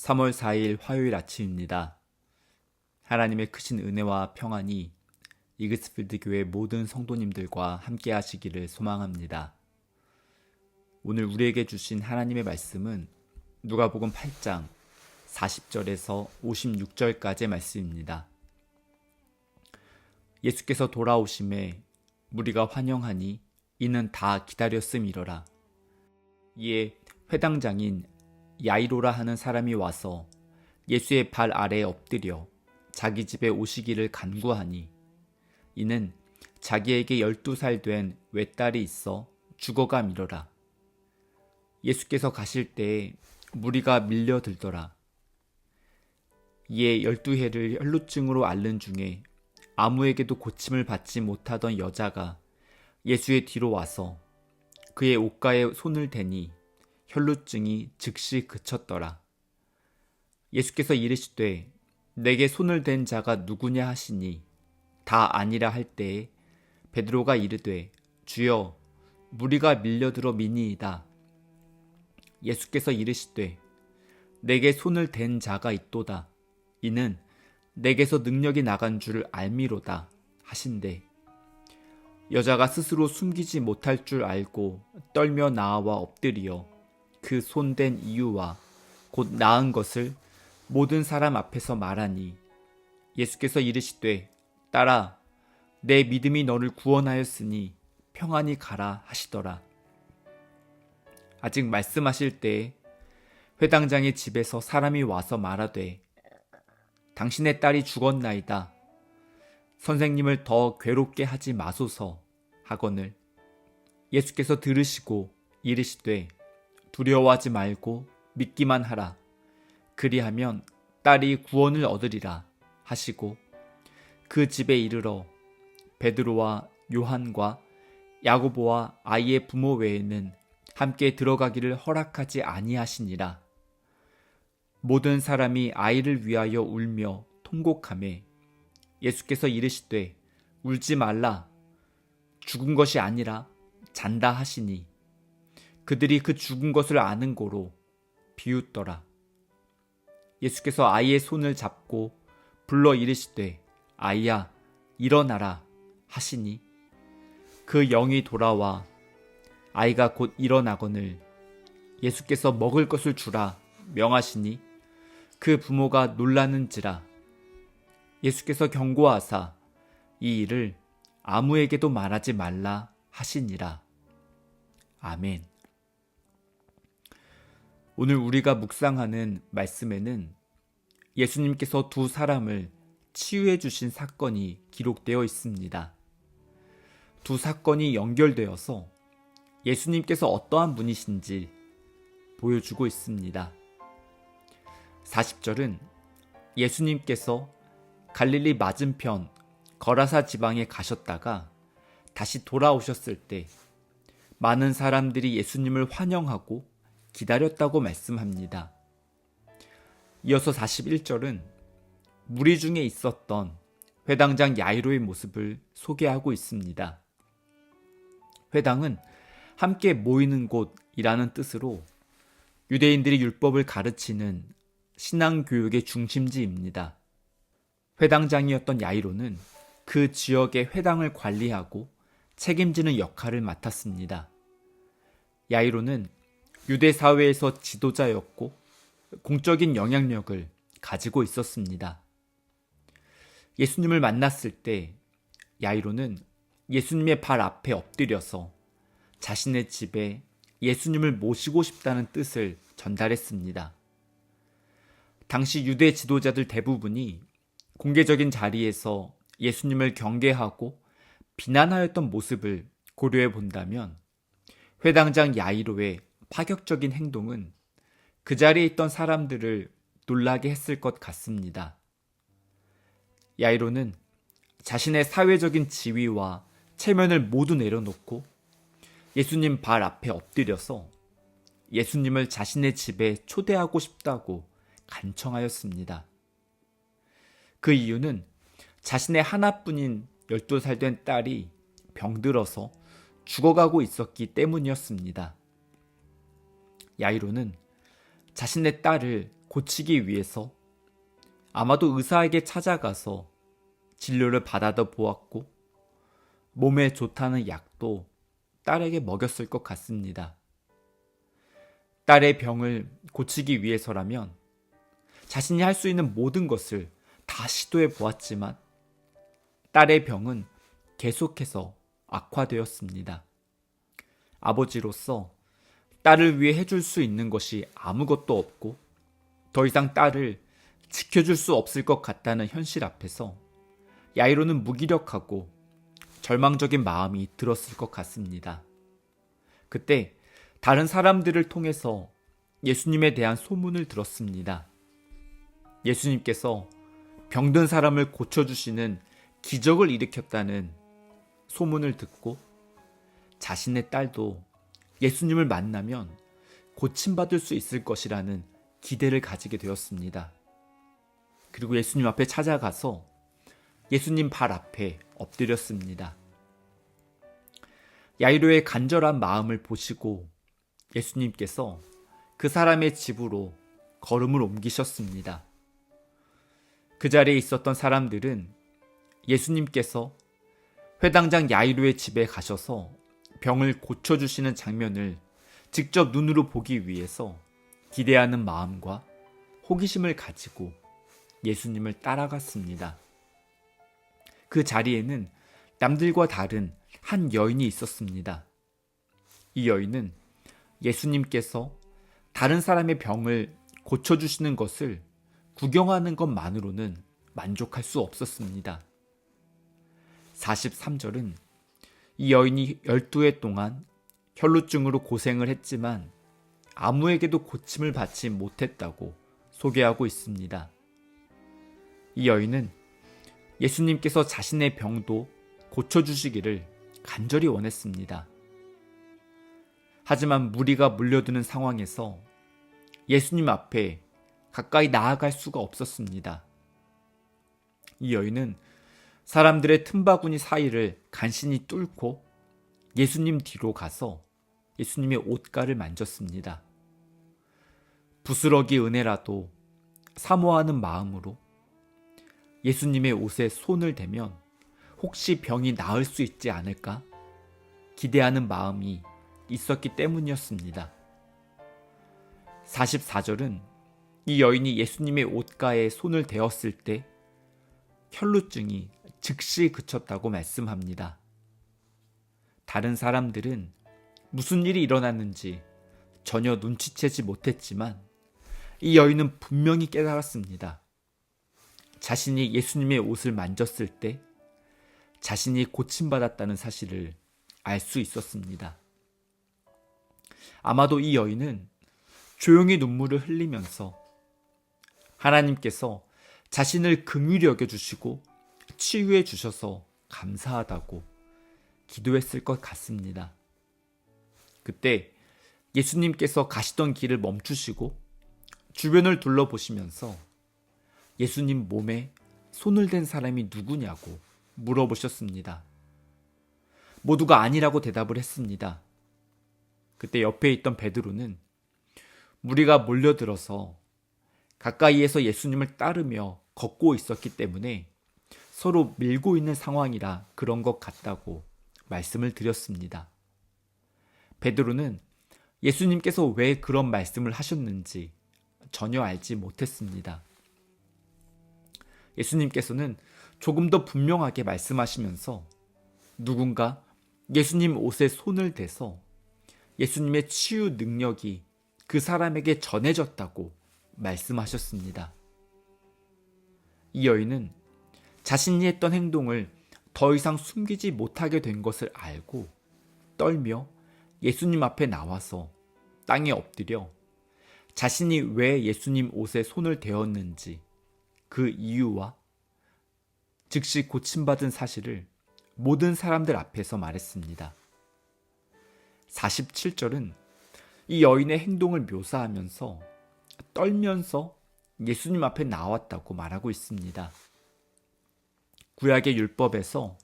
3월 4일 화요일 아침입니다. 하나님의 크신 은혜와 평안이 이그스필드 교회 모든 성도님들과 함께 하시기를 소망합니다. 오늘 우리에게 주신 하나님의 말씀은 누가복음 8장 40절에서 56절까지의 말씀입니다. 예수께서 돌아오심에 무리가 환영하니 이는 다 기다렸음이러라. 이에 회당장인 야이로라 하는 사람이 와서 예수의 발 아래에 엎드려 자기 집에 오시기를 간구하니 이는 자기에게 열두 살 된 외딸이 있어 죽어가 미러라. 예수께서 가실 때에 무리가 밀려들더라. 이에 열두 해를 혈루증으로 앓는 중에 아무에게도 고침을 받지 못하던 여자가 예수의 뒤로 와서 그의 옷가에 손을 대니 혈루증이 즉시 그쳤더라. 예수께서 이르시되 내게 손을 댄 자가 누구냐 하시니 다 아니라 할 때에 베드로가 이르되 주여 무리가 밀려들어 미니이다. 예수께서 이르시되 내게 손을 댄 자가 있도다. 이는 내게서 능력이 나간 줄을 알미로다 하신대. 여자가 스스로 숨기지 못할 줄 알고 떨며 나와 엎드리어 그 손댄 이유와 곧 나은 것을 모든 사람 앞에서 말하니 예수께서 이르시되 딸아 내 믿음이 너를 구원하였으니 평안히 가라 하시더라. 아직 말씀하실 때 회당장의 집에서 사람이 와서 말하되 당신의 딸이 죽었나이다. 선생님을 더 괴롭게 하지 마소서 하거늘 예수께서 들으시고 이르시되 두려워하지 말고 믿기만 하라. 그리하면 딸이 구원을 얻으리라 하시고 그 집에 이르러 베드로와 요한과 야고보와 아이의 부모 외에는 함께 들어가기를 허락하지 아니하시니라. 모든 사람이 아이를 위하여 울며 통곡하매 예수께서 이르시되 울지 말라 죽은 것이 아니라 잔다 하시니 그들이 그 죽은 것을 아는 고로 비웃더라. 예수께서 아이의 손을 잡고 불러 이르시되 아이야 일어나라 하시니 그 영이 돌아와 아이가 곧 일어나거늘 예수께서 먹을 것을 주라 명하시니 그 부모가 놀라는지라 예수께서 경고하사 이 일을 아무에게도 말하지 말라 하시니라. 아멘. 오늘 우리가 묵상하는 말씀에는 예수님께서 두 사람을 치유해 주신 사건이 기록되어 있습니다. 두 사건이 연결되어서 예수님께서 어떠한 분이신지 보여주고 있습니다. 40절은 예수님께서 갈릴리 맞은편 거라사 지방에 가셨다가 다시 돌아오셨을 때 많은 사람들이 예수님을 환영하고 기다렸다고 말씀합니다. 이어서 41절은 무리 중에 있었던 회당장 야이로의 모습을 소개하고 있습니다. 회당은 함께 모이는 곳이라는 뜻으로 유대인들이 율법을 가르치는 신앙교육의 중심지입니다. 회당장이었던 야이로는 그 지역의 회당을 관리하고 책임지는 역할을 맡았습니다. 야이로는 유대 사회에서 지도자였고 공적인 영향력을 가지고 있었습니다. 예수님을 만났을 때 야이로는 예수님의 발 앞에 엎드려서 자신의 집에 예수님을 모시고 싶다는 뜻을 전달했습니다. 당시 유대 지도자들 대부분이 공개적인 자리에서 예수님을 경계하고 비난하였던 모습을 고려해 본다면 회당장 야이로의 파격적인 행동은 그 자리에 있던 사람들을 놀라게 했을 것 같습니다. 야이로는 자신의 사회적인 지위와 체면을 모두 내려놓고 예수님 발 앞에 엎드려서 예수님을 자신의 집에 초대하고 싶다고 간청하였습니다. 그 이유는 자신의 하나뿐인 12살 된 딸이 병들어서 죽어가고 있었기 때문이었습니다. 야이로는 자신의 딸을 고치기 위해서 아마도 의사에게 찾아가서 진료를 받아도 보았고 몸에 좋다는 약도 딸에게 먹였을 것 같습니다. 딸의 병을 고치기 위해서라면 자신이 할 수 있는 모든 것을 다 시도해 보았지만 딸의 병은 계속해서 악화되었습니다. 아버지로서 딸을 위해 해줄 수 있는 것이 아무것도 없고 더 이상 딸을 지켜줄 수 없을 것 같다는 현실 앞에서 야이로는 무기력하고 절망적인 마음이 들었을 것 같습니다. 그때 다른 사람들을 통해서 예수님에 대한 소문을 들었습니다. 예수님께서 병든 사람을 고쳐주시는 기적을 일으켰다는 소문을 듣고 자신의 딸도 예수님을 만나면 고침받을 수 있을 것이라는 기대를 가지게 되었습니다. 그리고 예수님 앞에 찾아가서 예수님 발 앞에 엎드렸습니다. 야이로의 간절한 마음을 보시고 예수님께서 그 사람의 집으로 걸음을 옮기셨습니다. 그 자리에 있었던 사람들은 예수님께서 회당장 야이로의 집에 가셔서 병을 고쳐주시는 장면을 직접 눈으로 보기 위해서 기대하는 마음과 호기심을 가지고 예수님을 따라갔습니다. 그 자리에는 남들과 다른 한 여인이 있었습니다. 이 여인은 예수님께서 다른 사람의 병을 고쳐주시는 것을 구경하는 것만으로는 만족할 수 없었습니다. 43절은 이 여인이 12해 동안 혈루증으로 고생을 했지만 아무에게도 고침을 받지 못했다고 소개하고 있습니다. 이 여인은 예수님께서 자신의 병도 고쳐주시기를 간절히 원했습니다. 하지만 무리가 몰려드는 상황에서 예수님 앞에 가까이 나아갈 수가 없었습니다. 이 여인은 사람들의 틈바구니 사이를 간신히 뚫고 예수님 뒤로 가서 예수님의 옷가를 만졌습니다. 부스러기 은혜라도 사모하는 마음으로 예수님의 옷에 손을 대면 혹시 병이 나을 수 있지 않을까 기대하는 마음이 있었기 때문이었습니다. 44절은 이 여인이 예수님의 옷가에 손을 대었을 때 혈루증이 즉시 그쳤다고 말씀합니다. 다른 사람들은 무슨 일이 일어났는지 전혀 눈치채지 못했지만 이 여인은 분명히 깨달았습니다. 자신이 예수님의 옷을 만졌을 때 자신이 고침받았다는 사실을 알 수 있었습니다. 아마도 이 여인은 조용히 눈물을 흘리면서 하나님께서 자신을 긍휼히 여겨 주시고 치유해 주셔서 감사하다고 기도했을 것 같습니다. 그때 예수님께서 가시던 길을 멈추시고 주변을 둘러보시면서 예수님 몸에 손을 댄 사람이 누구냐고 물어보셨습니다. 모두가 아니라고 대답을 했습니다. 그때 옆에 있던 베드로는 무리가 몰려들어서 가까이에서 예수님을 따르며 걷고 있었기 때문에 서로 밀고 있는 상황이라 그런 것 같다고 말씀을 드렸습니다. 베드로는 예수님께서 왜 그런 말씀을 하셨는지 전혀 알지 못했습니다. 예수님께서는 조금 더 분명하게 말씀하시면서 누군가 예수님 옷에 손을 대서 예수님의 치유 능력이 그 사람에게 전해졌다고 말씀하셨습니다. 이 여인은 자신이 했던 행동을 더 이상 숨기지 못하게 된 것을 알고 떨며 예수님 앞에 나와서 땅에 엎드려 자신이 왜 예수님 옷에 손을 대었는지 그 이유와 즉시 고침받은 사실을 모든 사람들 앞에서 말했습니다. 47절은 이 여인의 행동을 묘사하면서 떨면서 예수님 앞에 나왔다고 말하고 있습니다. 구약의 율법에서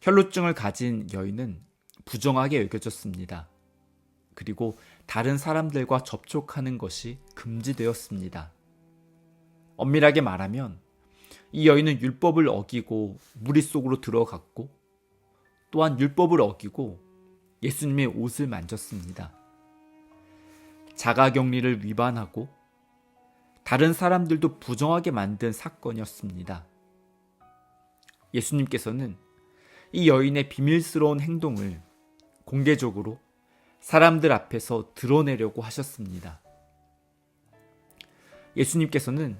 혈루증을 가진 여인은 부정하게 여겨졌습니다. 그리고 다른 사람들과 접촉하는 것이 금지되었습니다. 엄밀하게 말하면 이 여인은 율법을 어기고 무리 속으로 들어갔고 또한 율법을 어기고 예수님의 옷을 만졌습니다. 자가 격리를 위반하고 다른 사람들도 부정하게 만든 사건이었습니다. 예수님께서는 이 여인의 비밀스러운 행동을 공개적으로 사람들 앞에서 드러내려고 하셨습니다. 예수님께서는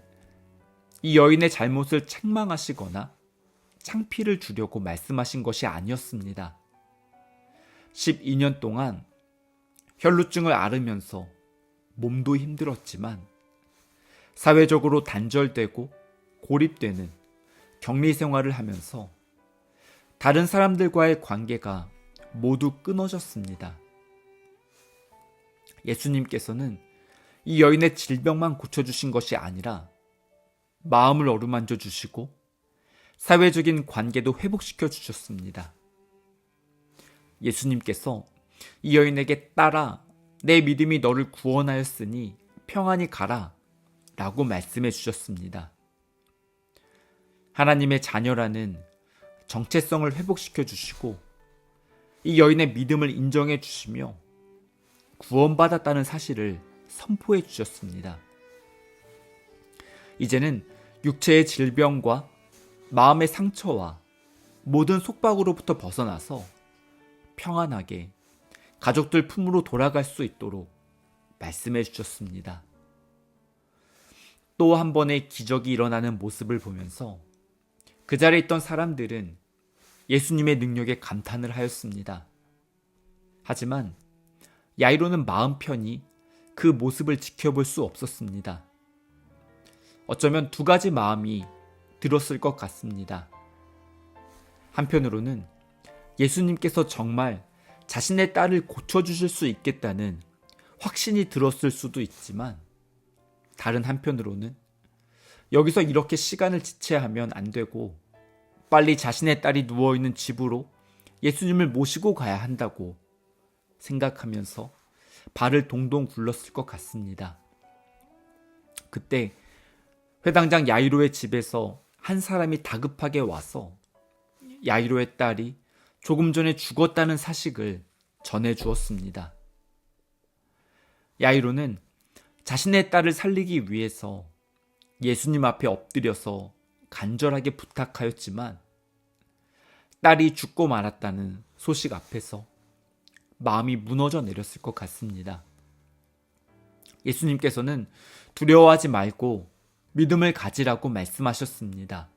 이 여인의 잘못을 책망하시거나 창피를 주려고 말씀하신 것이 아니었습니다. 12년 동안 혈루증을 앓으면서 몸도 힘들었지만 사회적으로 단절되고 고립되는 격리 생활을 하면서 다른 사람들과의 관계가 모두 끊어졌습니다. 예수님께서는 이 여인의 질병만 고쳐주신 것이 아니라 마음을 어루만져 주시고 사회적인 관계도 회복시켜 주셨습니다. 예수님께서 이 여인에게 따라 내 믿음이 너를 구원하였으니 평안히 가라 라고 말씀해 주셨습니다. 하나님의 자녀라는 정체성을 회복시켜 주시고 이 여인의 믿음을 인정해 주시며 구원받았다는 사실을 선포해 주셨습니다. 이제는 육체의 질병과 마음의 상처와 모든 속박으로부터 벗어나서 평안하게 가족들 품으로 돌아갈 수 있도록 말씀해 주셨습니다. 또 한 번의 기적이 일어나는 모습을 보면서 그 자리에 있던 사람들은 예수님의 능력에 감탄을 하였습니다. 하지만 야이로는 마음 편히 그 모습을 지켜볼 수 없었습니다. 어쩌면 두 가지 마음이 들었을 것 같습니다. 한편으로는 예수님께서 정말 자신의 딸을 고쳐주실 수 있겠다는 확신이 들었을 수도 있지만 다른 한편으로는 여기서 이렇게 시간을 지체하면 안 되고 빨리 자신의 딸이 누워있는 집으로 예수님을 모시고 가야 한다고 생각하면서 발을 동동 굴렀을 것 같습니다. 그때 회당장 야이로의 집에서 한 사람이 다급하게 와서 야이로의 딸이 조금 전에 죽었다는 사실을 전해 주었습니다. 야이로는 자신의 딸을 살리기 위해서 예수님 앞에 엎드려서 간절하게 부탁하였지만 딸이 죽고 말았다는 소식 앞에서 마음이 무너져 내렸을 것 같습니다. 예수님께서는 두려워하지 말고 믿음을 가지라고 말씀하셨습니다.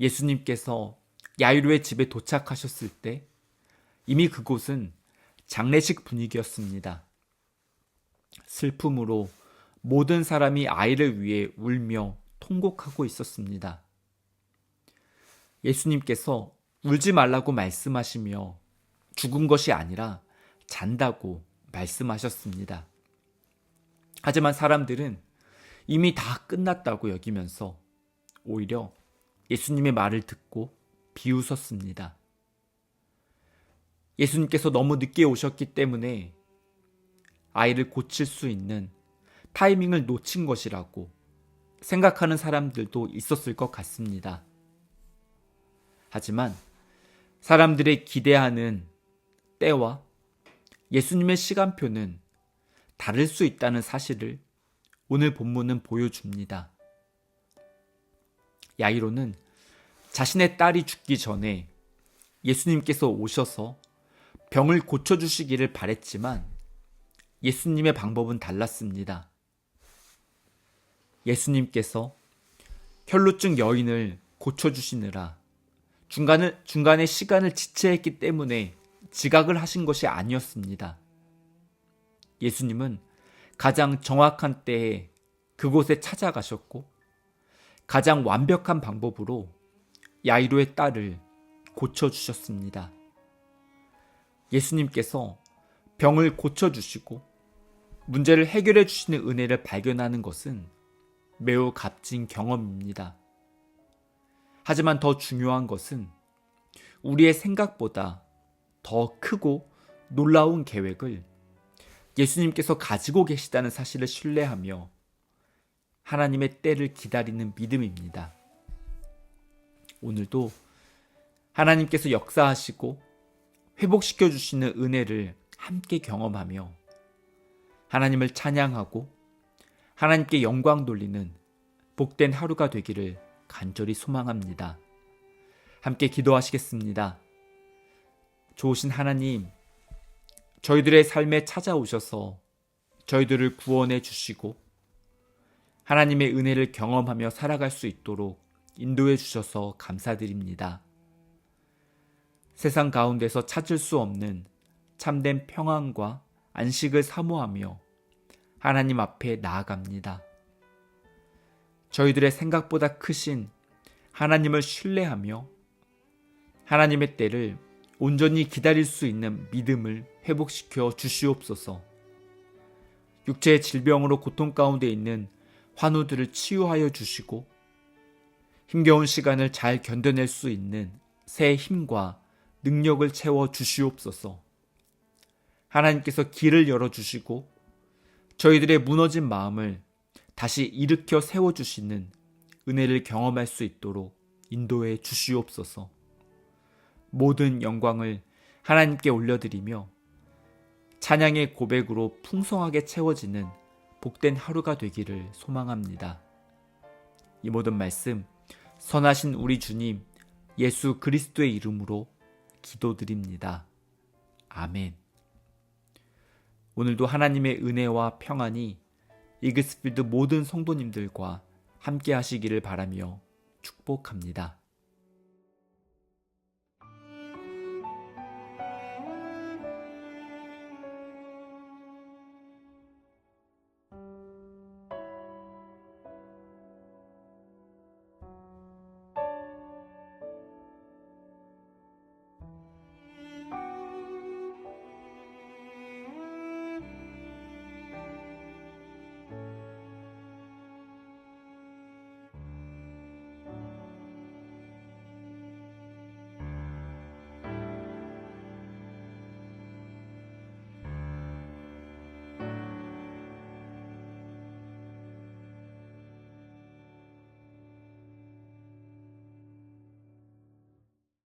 예수님께서 야이로의 집에 도착하셨을 때 이미 그곳은 장례식 분위기였습니다. 슬픔으로 모든 사람이 아이를 위해 울며 통곡하고 있었습니다. 예수님께서 울지 말라고 말씀하시며 죽은 것이 아니라 잔다고 말씀하셨습니다. 하지만 사람들은 이미 다 끝났다고 여기면서 오히려 예수님의 말을 듣고 비웃었습니다. 예수님께서 너무 늦게 오셨기 때문에 아이를 고칠 수 있는 타이밍을 놓친 것이라고 생각하는 사람들도 있었을 것 같습니다. 하지만 사람들의 기대하는 때와 예수님의 시간표는 다를 수 있다는 사실을 오늘 본문은 보여줍니다. 야이로는 자신의 딸이 죽기 전에 예수님께서 오셔서 병을 고쳐주시기를 바랬지만 예수님의 방법은 달랐습니다. 예수님께서 혈루증 여인을 고쳐주시느라 중간을, 중간에 시간을 지체했기 때문에 지각을 하신 것이 아니었습니다. 예수님은 가장 정확한 때에 그곳에 찾아가셨고 가장 완벽한 방법으로 야이로의 딸을 고쳐주셨습니다. 예수님께서 병을 고쳐주시고 문제를 해결해 주시는 은혜를 발견하는 것은 매우 값진 경험입니다. 하지만 더 중요한 것은 우리의 생각보다 더 크고 놀라운 계획을 예수님께서 가지고 계시다는 사실을 신뢰하며 하나님의 때를 기다리는 믿음입니다. 오늘도 하나님께서 역사하시고 회복시켜 주시는 은혜를 함께 경험하며 하나님을 찬양하고 하나님께 영광 돌리는 복된 하루가 되기를 간절히 소망합니다. 함께 기도하시겠습니다. 좋으신 하나님, 저희들의 삶에 찾아오셔서 저희들을 구원해 주시고 하나님의 은혜를 경험하며 살아갈 수 있도록 인도해 주셔서 감사드립니다. 세상 가운데서 찾을 수 없는 참된 평안과 안식을 사모하며 하나님 앞에 나아갑니다. 저희들의 생각보다 크신 하나님을 신뢰하며 하나님의 때를 온전히 기다릴 수 있는 믿음을 회복시켜 주시옵소서. 육체의 질병으로 고통 가운데 있는 환우들을 치유하여 주시고 힘겨운 시간을 잘 견뎌낼 수 있는 새 힘과 능력을 채워 주시옵소서. 하나님께서 길을 열어 주시고 저희들의 무너진 마음을 다시 일으켜 세워 주시는 은혜를 경험할 수 있도록 인도해 주시옵소서. 모든 영광을 하나님께 올려드리며 찬양의 고백으로 풍성하게 채워지는 복된 하루가 되기를 소망합니다. 이 모든 말씀 선하신 우리 주님 예수 그리스도의 이름으로 기도드립니다. 아멘. 오늘도 하나님의 은혜와 평안이 이그스필드 모든 성도님들과 함께 하시기를 바라며 축복합니다.